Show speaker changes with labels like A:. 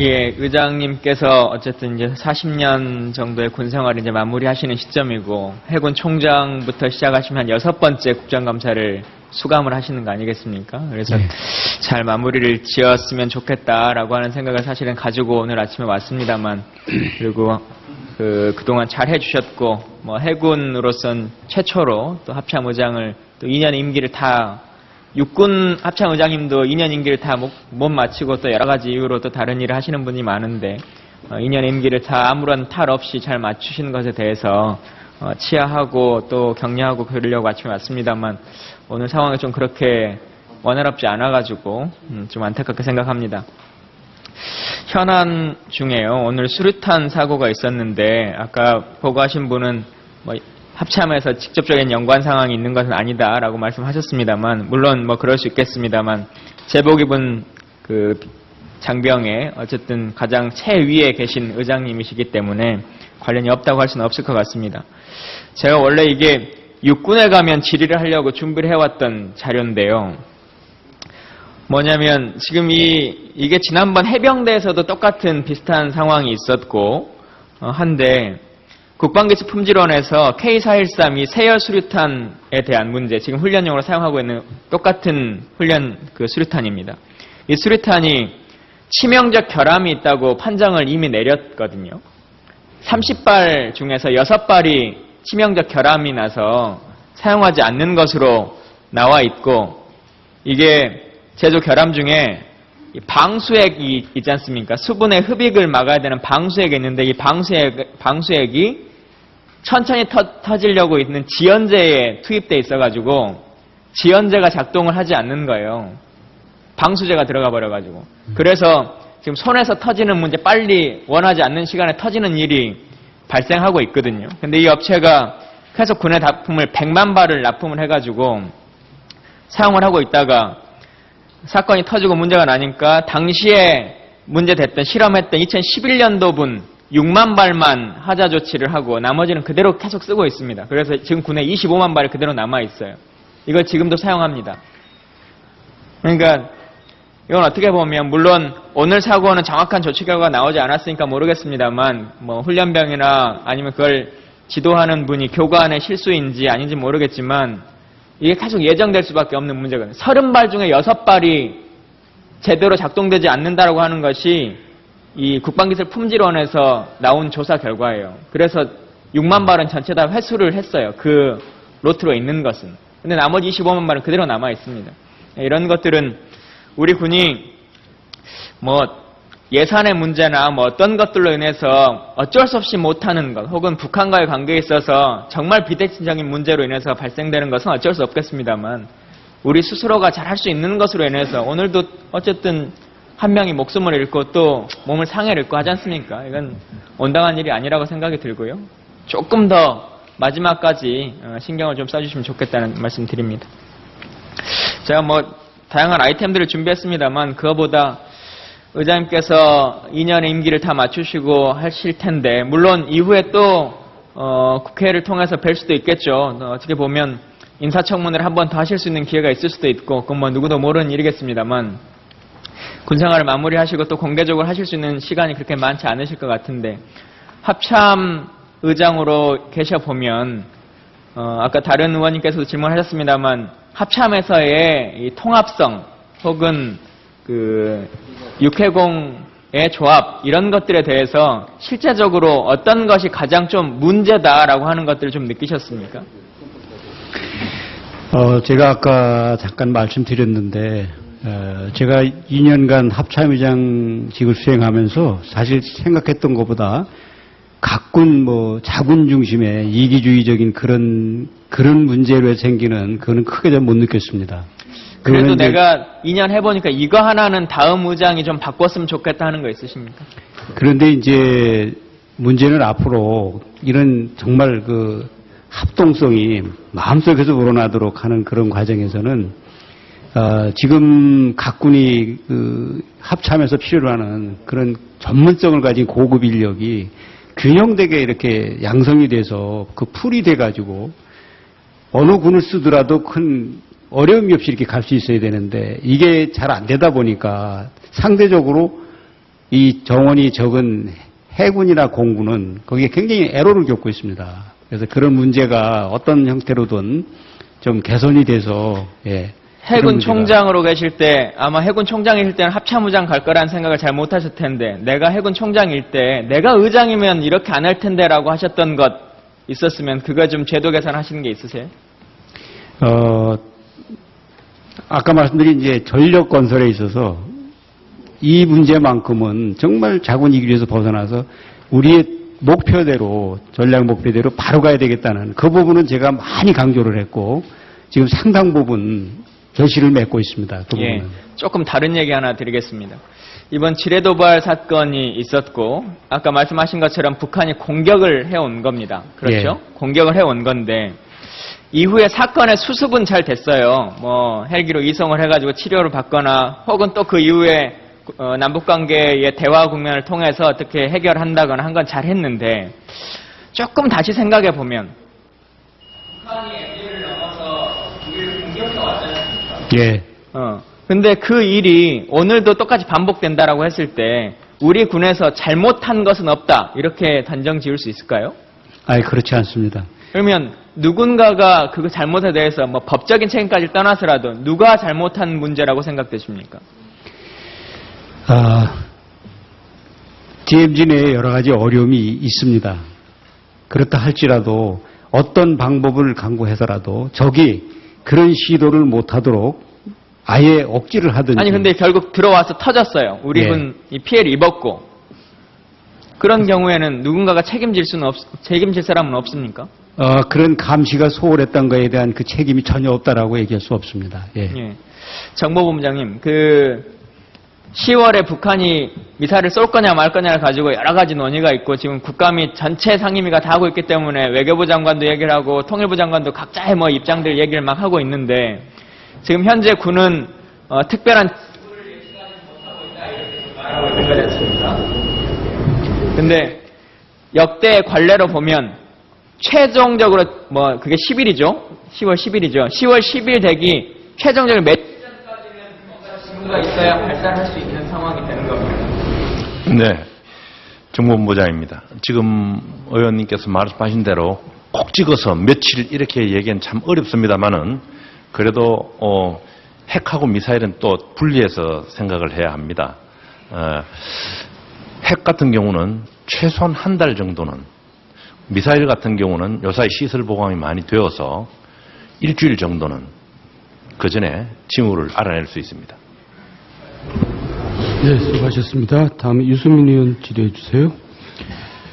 A: 예, 의장님께서 어쨌든 이제 40년 정도의 군 생활을 이제 마무리하시는 시점이고 해군 총장부터 시작하시면 한 여섯 번째 국정감사를 수감을 하시는 거 아니겠습니까? 그래서
B: 네.
A: 잘 마무리를 지었으면 좋겠다라고 하는 생각을 사실은 가지고 오늘 아침에 왔습니다만 그리고 그 그동안 잘 해주셨고 뭐 해군으로선 최초로 또 합참 의장을 또 2년 임기를 다 육군 합참 의장님도 2년 임기를 다 못 마치고 또 여러 가지 이유로 또 다른 일을 하시는 분이 많은데 어, 2년 임기를 다 아무런 탈 없이 잘 맞추신 것에 대해서 어, 치하하고 또 격려하고 그러려고 아침에 왔습니다만 오늘 상황이 좀 그렇게 원활하지 않아가지고 음, 좀 안타깝게 생각합니다. 현안 중에요. 오늘 수류탄 사고가 있었는데 아까 보고하신 분은 뭐 합참에서 직접적인 연관 상황이 있는 것은 아니다라고 말씀하셨습니다만 물론 뭐 그럴 수 있겠습니다만 제복 입은 그 장병에 어쨌든 가장 최위에 계신 의장님이시기 때문에 관련이 없다고 할 수는 없을 것 같습니다. 제가 원래 이게 육군에 가면 질의를 하려고 준비를 해왔던 자료인데요. 뭐냐면 지금 이 이게 지난번 해병대에서도 똑같은 비슷한 상황이 있었고 어, 한데 국방기술 품질원에서 K413이 세열 수류탄에 대한 문제 지금 훈련용으로 사용하고 있는 똑같은 훈련 그 수류탄입니다. 이 수류탄이 치명적 결함이 있다고 판정을 이미 내렸거든요. 30발 중에서 6발이 치명적 결함이 나서 사용하지 않는 것으로 나와 있고 이게 제조 결함 중에 이 방수액이 있지 않습니까? 수분의 흡입을 막아야 되는 방수액이 있는데 이 방수액, 방수액이 천천히 터, 지려고 있는 지연제에 투입돼 있어가지고 지연제가 작동을 하지 않는 거예요. 방수제가 들어가 버려가지고. 그래서 지금 손에서 터지는 문제, 빨리 원하지 않는 시간에 터지는 일이 발생하고 있거든요. 근데 이 업체가 계속 군의 납품을 100만 발을 납품을 해가지고 사용을 하고 있다가 사건이 터지고 문제가 나니까 당시에 문제됐던 실험했던 2011년도분 6만 발만 하자 조치를 하고 나머지는 그대로 계속 쓰고 있습니다. 그래서 지금 군에 25만 발이 그대로 남아 있어요. 이걸 지금도 사용합니다. 그러니까 이건 어떻게 보면 물론 오늘 사고는 정확한 조치 결과가 나오지 않았으니까 모르겠습니다만 뭐 훈련병이나 아니면 그걸 지도하는 분이 교관의 실수인지 아닌지 모르겠지만 이게 계속 예정될 수밖에 없는 문제거든요. 30발 중에 6발이 제대로 작동되지 않는다라고 하는 것이 이 국방기술 품질원에서 나온 조사 결과예요. 그래서 6만 발은 전체 다 회수를 했어요. 그 로트로 있는 것은. 근데 나머지 25만 발은 그대로 남아 있습니다. 이런 것들은 우리 군이 뭐 예산의 문제나 뭐 어떤 것들로 인해서 어쩔 수 없이 못하는 것 혹은 북한과의 관계에 있어서 정말 비대칭적인 문제로 인해서 발생되는 것은 어쩔 수 없겠습니다만 우리 스스로가 잘할 수 있는 것으로 인해서 오늘도 어쨌든 한 명이 목숨을 잃고 또 몸을 상해를 입고 하지 않습니까? 이건 온당한 일이 아니라고 생각이 들고요. 조금 더 마지막까지 어, 신경을 좀 써주시면 좋겠다는 말씀 드립니다. 제가 뭐 다양한 아이템들을 준비했습니다만 그거보다 의장님께서 2년의 임기를 다 맞추시고 하실 텐데 물론 이후에 또 어, 국회를 통해서 뵐 수도 있겠죠. 어, 어떻게 보면 인사청문회를 한 번 더 하실 수 있는 기회가 있을 수도 있고 그건 뭐 누구도 모르는 일이겠습니다만 군생활을 마무리하시고 또 공개적으로 하실 수 있는 시간이 그렇게 많지 않으실 것 같은데 합참 의장으로 계셔 보면 어, 아까 다른 의원님께서도 질문하셨습니다만 합참에서의 이 통합성 혹은 그 육해공의 조합 이런 것들에 대해서 실제적으로 어떤 것이 가장 좀 문제다라고 하는 것들을 좀 느끼셨습니까?
B: 어, 제가 아까 잠깐 말씀드렸는데, 어, 제가 2년간 합참의장직을 수행하면서 사실 생각했던 것보다 각군 뭐 자군 중심의 이기주의적인 그런 그런 문제로 생기는 그거는 크게 좀 못 느꼈습니다.
A: 그래도 내가 2년 해보니까 이거 하나는 다음 의장이 좀 바꿨으면 좋겠다 하는 거 있으십니까?
B: 그런데 이제 문제는 앞으로 이런 정말 그 합동성이 마음속에서 우러나도록 하는 그런 과정에서는 어, 지금 각군이 그 합참에서 필요로 하는 그런 전문성을 가진 고급 인력이 균형되게 이렇게 양성이 돼서 그 풀이 돼가지고 어느 군을 쓰더라도 큰 어려움이 없이 이렇게 갈 수 있어야 되는데 이게 잘 안 되다 보니까 상대적으로 이 정원이 적은 해군이나 공군은 거기에 굉장히 애로를 겪고 있습니다. 그래서 그런 문제가 어떤 형태로든 좀 개선이 돼서 예,
A: 해군 총장으로 계실 때 아마 해군 총장이실 때는 합참의장 갈 거라는 생각을 잘 못하셨을 텐데 내가 해군 총장일 때 내가 의장이면 이렇게 안 할 텐데라고 하셨던 것 있었으면 그거 좀 제도 개선하시는 게 있으세요?
B: 어, 아까 말씀드린 이제 전력 건설에 있어서 이 문제만큼은 정말 자군이기에서 벗어나서 우리의 목표대로 전략 목표대로 바로 가야 되겠다는 그 부분은 제가 많이 강조를 했고 지금 상당 부분 결실을 맺고 있습니다. 그
A: 예,
B: 부분은.
A: 조금 다른 얘기 하나 드리겠습니다. 이번 지뢰도발 사건이 있었고 아까 말씀하신 것처럼 북한이 공격을 해온 겁니다. 그렇죠? 공격을 해온 건데 이후에 사건의 수습은 잘 됐어요. 뭐 헬기로 이송을 해가지고 치료를 받거나 혹은 또 그 이후에 어, 남북 관계의 대화 국면을 통해서 어떻게 해결한다거나 한 건 잘 했는데 조금 다시 생각해 보면 북한이 MB를 넘어서 우리를 공격해 왔잖아요.
B: 예.
A: 어. 근데 그 일이 오늘도 똑같이 반복된다라고 했을 때 우리 군에서 잘못한 것은 없다. 이렇게 단정 지을 수 있을까요?
B: 아니 그렇지 않습니다.
A: 그러면 누군가가 그 잘못에 대해서 뭐 법적인 책임까지 떠나서라도 누가 잘못한 문제라고 생각되십니까?
B: 아, DMZ 내에 여러 가지 어려움이 있습니다. 그렇다 할지라도 어떤 방법을 강구해서라도 적이 그런 시도를 못하도록 아예 억지를 하든지.
A: 아니 근데 결국 들어와서 터졌어요. 우리
B: 예.
A: 군이 피해를 입었고 그런 경우에는 누군가가 책임질 수는 없 책임질 사람은 없습니까?
B: 어, 그런 감시가 소홀했던 것에 대한 그 책임이 전혀 없다라고 얘기할 수 없습니다. 예.
A: 예. 정보본부장님, 그 10월에 북한이 미사일을 쏠 거냐 말 거냐를 가지고 여러 가지 논의가 있고 지금 국감이 전체 상임위가 다 하고 있기 때문에 외교부 장관도 얘기를 하고 통일부 장관도 각자의 뭐 입장들 얘기를 막 하고 있는데 지금 현재 군은 어, 특별한? 근데 역대 관례로 보면 최종적으로 뭐 그게 10일이죠. 10월 10일이죠. 10월 10일 되기 며칠 전까지는 징후가 있어야 발사할 수 있는 상황이 되는 겁니다.
C: 네. 정보본부장입니다. 지금 의원님께서 말씀하신 대로 꼭 찍어서 며칠 이렇게 얘기는 참 어렵습니다만은 그래도 어, 핵하고 미사일은 또 분리해서 생각을 해야 합니다. 어, 핵 같은 경우는 최소한 한 달 정도는 미사일 같은 경우는 요사이 시설 보강이 많이 되어서 일주일 정도는 그 전에 징후를 알아낼 수 있습니다.
D: 네, 수고하셨습니다. 다음 유수민 의원 질의해 주세요.